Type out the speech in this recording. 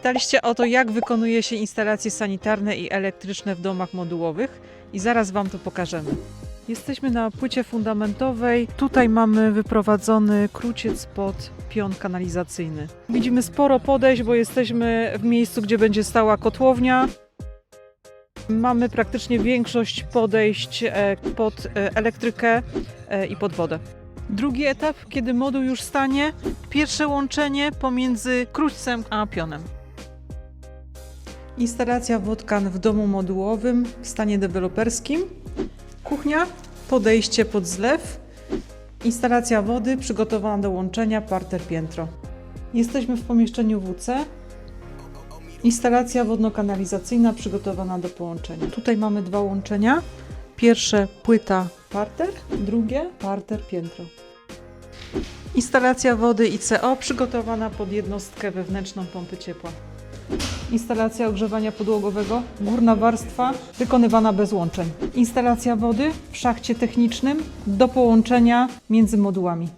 Pytaliście o to, jak wykonuje się instalacje sanitarne i elektryczne w domach modułowych i zaraz Wam to pokażemy. Jesteśmy na płycie fundamentowej. Tutaj mamy wyprowadzony kruciec pod pion kanalizacyjny. Widzimy sporo podejść, bo jesteśmy w miejscu, gdzie będzie stała kotłownia. Mamy praktycznie większość podejść e, pod e, elektrykę e, i pod wodę. Drugi etap, kiedy moduł już stanie, pierwsze łączenie pomiędzy krućcem a pionem. Instalacja wodkan w domu modułowym w stanie deweloperskim. Kuchnia, podejście pod zlew. Instalacja wody przygotowana do łączenia parter piętro. Jesteśmy w pomieszczeniu WC. Instalacja wodno-kanalizacyjna przygotowana do połączenia. Tutaj mamy dwa łączenia. Pierwsze płyta parter, drugie parter piętro. Instalacja wody i CO przygotowana pod jednostkę wewnętrzną pompy ciepła. Instalacja ogrzewania podłogowego, górna warstwa, wykonywana bez łączeń. Instalacja wody w szachcie technicznym do połączenia między modułami.